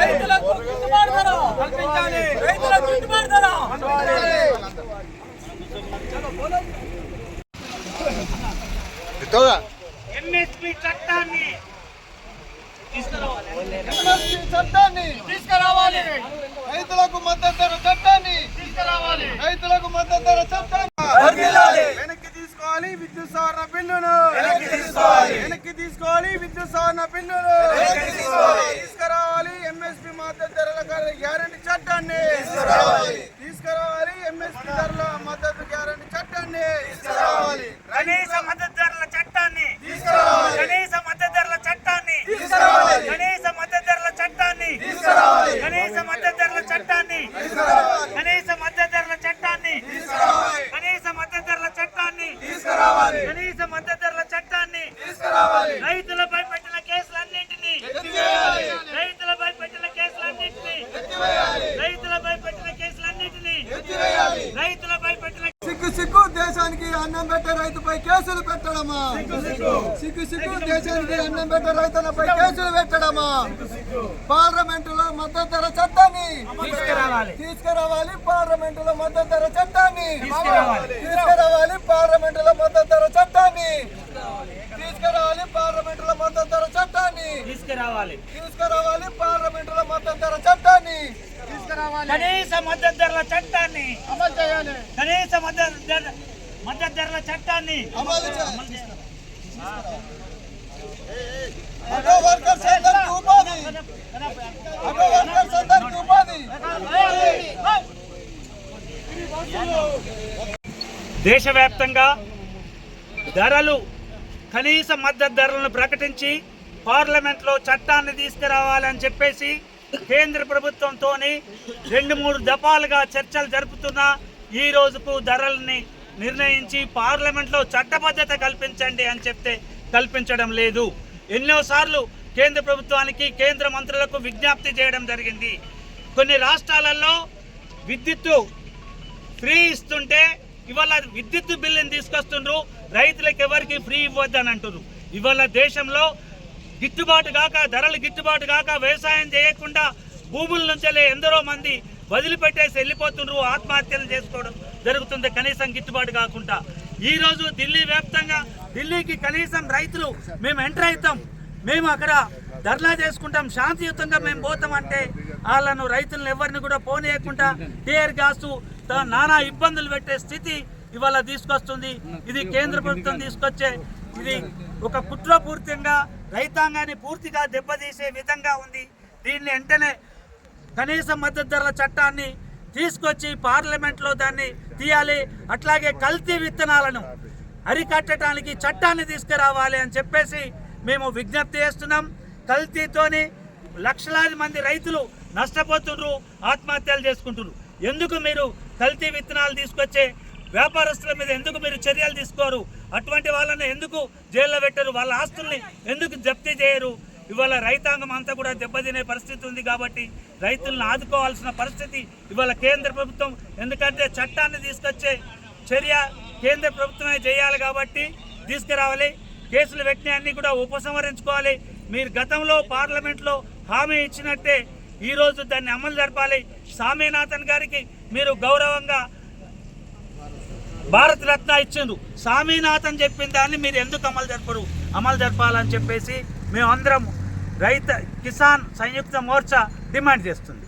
రైతులకు గిట్టుబాటు ధర. కల్పించాలి. రైతులకు గిట్టుబాటు ధర. ఎంఎస్పి చట్టాన్ని ఎంఎస్పీ చట్టాన్ని తీసుకురావాలి. రైతులకు మద్దతు ధర చట్టాన్ని తీసుకురావాలి. రైతులకు మద్దతు ధర చట్టాన్ని వర్ధిల్లాలి. వెనక్కి తీసుకోవాలి విద్యుత్ సవరణ బిల్లును. వెనక్కి తీసుకోవాలి. వెనక్కి తీసుకోవాలి విద్యుత్ సవరణ బిల్లును వెనక్కి తీసుకోవాలి. తీసుకురావాలి ఎంఎస్పీ మద్దతు ధరల గ్యారంటీ చట్టాన్ని తీసుకురావాలి. ఎంఎస్పీ ధరల మద్దతు గ్యారంటీ చట్టాన్ని తీసుకురావాలి కనీస మద్దతు ధరల చట్టాన్ని తీసుకురావాలి. కనీస మద్దతు ధరల చట్టాన్ని తీసుకురావాలి. కనీస మద్దతు ధరల చట్టాన్ని తీసుకురావాలి. కనీస మద్దతు ధరల చట్టాన్ని తీసుకురావాలి. కనీస మద్దతు ధరల చట్టాన్ని తీసుకురావాలి. కనీస మద్దతు ధరల చట్టాన్ని తీసుకురావాలి. కనీస మద్దతు ధరల చట్టాన్ని తీసుకురావాలి రైతులపై అన్నం పెట్టే రైతుపై కేసులు పెట్టడమా? సిగ్గు సిగ్గు. దేశానికి అన్నం పెట్టే రైతులపై కేసులు పెట్టడమా? పార్లమెంటులో మద్దతు ధర చట్టాన్ని తీసుకురావాలి. తీసుకురావాలి పార్లమెంటులో మద్దతు ధర చట్టాన్ని తీసుకురావాలి. తీసుకురావాలి పార్లమెంటులో మద్దతు ధర చట్టాన్ని తీసుకురావాలి పార్లమెంటులో మద్దతు ధర చట్టాన్ని తీసుకురావాలి. తీసుకురావాలి పార్లమెంటులో మద్దతు ధర చట్టాన్ని తీసుకురావాలి కనీస మద్దతు ధరల చట్టాన్ని అమలు చేయాలి. కనీస మద్దతు ధర మద్దతు ధరల చట్టాన్ని అమలు చేయాలి ఆటో వర్కర్స్ అందరికీ ఉపాధి ఆటో వర్కర్స్ అందరికీ ఉపాధి దేశవ్యాప్తంగా ధరలు కనీస మద్దతు ధరలను ప్రకటించి పార్లమెంట్లో చట్టాన్ని తీసుకురావాలని చెప్పేసి కేంద్ర ప్రభుత్వంతో రెండు మూడు దఫాలుగా చర్చలు జరుపుతున్నా ఈ రోజుకు ధరల్ని నిర్ణయించి పార్లమెంట్లో చట్టబద్ధత కల్పించండి అని చెప్తే కల్పించడం లేదు. ఎన్నోసార్లు కేంద్ర ప్రభుత్వానికి కేంద్ర మంత్రులకు విజ్ఞప్తి చేయడం జరిగింది. కొన్ని రాష్ట్రాలలో విద్యుత్తు ఫ్రీ ఇస్తుంటే ఇవాళ విద్యుత్ బిల్లుని తీసుకొస్తుండ్రు. రైతులకు ఎవరికి ఫ్రీ ఇవ్వద్దని అంటున్నారు ఇవాళ దేశంలో గిట్టుబాటు కాక ధరలు గిట్టుబాటు కాక వ్యవసాయం చేయకుండా భూముల నుంచెలే ఎందరో మంది వదిలిపెట్టేసి వెళ్ళిపోతుండ్రు ఆత్మహత్యలు చేసుకోవడం. జరుగుతుంది కనీసం గిట్టుబాటు కాకుండా. ఈ రోజు ఢిల్లీ వ్యాప్తంగా ఢిల్లీకి కనీసం రైతులు మేము ఎంటర్ అవుతాం. మేము అక్కడ ధర్నా చేసుకుంటాం. శాంతియుతంగా మేము పోతాం అంటే వాళ్ళను రైతులను ఎవరిని కూడా పోనీయకుండా టీఆర్ గ్యాస్ నానా ఇబ్బందులు పెట్టే స్థితి ఇవాళ తీసుకొస్తుంది. ఇది కేంద్ర ప్రభుత్వం తీసుకొచ్చే ఇది ఒక కుట్రపూర్తంగా రైతాంగాన్ని పూర్తిగా దెబ్బతీసే విధంగా ఉంది. దీన్ని వెంటనే కనీస మద్దతు ధరల చట్టాన్ని తీసుకొచ్చి పార్లమెంట్లో దాన్ని తీయాలి అట్లాగే కల్తీ విత్తనాలను అరికట్టడానికి చట్టాన్ని తీసుకురావాలి అని చెప్పేసి మేము విజ్ఞప్తి చేస్తున్నాం. కల్తీతోని లక్షలాది మంది రైతులు నష్టపోతున్నారు ఆత్మహత్యలు చేసుకుంటున్నారు ఎందుకు మీరు కల్తీ విత్తనాలు తీసుకొచ్చే వ్యాపారస్తుల మీద ఎందుకు మీరు చర్యలు తీసుకోరు? అటువంటి వాళ్ళని ఎందుకు జైల్లో పెట్టరు? వాళ్ళ ఆస్తుల్ని ఎందుకు జప్తి చేయరు? ఇవాళ రైతాంగం అంతా కూడా దెబ్బతినే పరిస్థితి ఉంది కాబట్టి రైతులను ఆదుకోవాల్సిన పరిస్థితి ఇవాళ కేంద్ర ప్రభుత్వం ఎందుకంటే చట్టాన్ని తీసుకొచ్చే చర్య కేంద్ర ప్రభుత్వమే చేయాలి కాబట్టి తీసుకురావాలి. కేసులు పెట్టిన అన్ని కూడా ఉపసంహరించుకోవాలి. మీరు గతంలో పార్లమెంట్లో హామీ ఇచ్చినట్టే ఈరోజు దాన్ని అమలు జరపాలి. స్వామినాథన్ గారికి మీరు గౌరవంగా భారత రత్న ఇచ్చిండ్రు. స్వామినాథన్ చెప్పిన దాన్ని మీరు ఎందుకు అమలు జరపరు? అమలు జరపాలని చెప్పేసి మేమందరం రైత కిసాన్ సంయుక్త మోర్చా డిమాండ్ చేస్తుంది.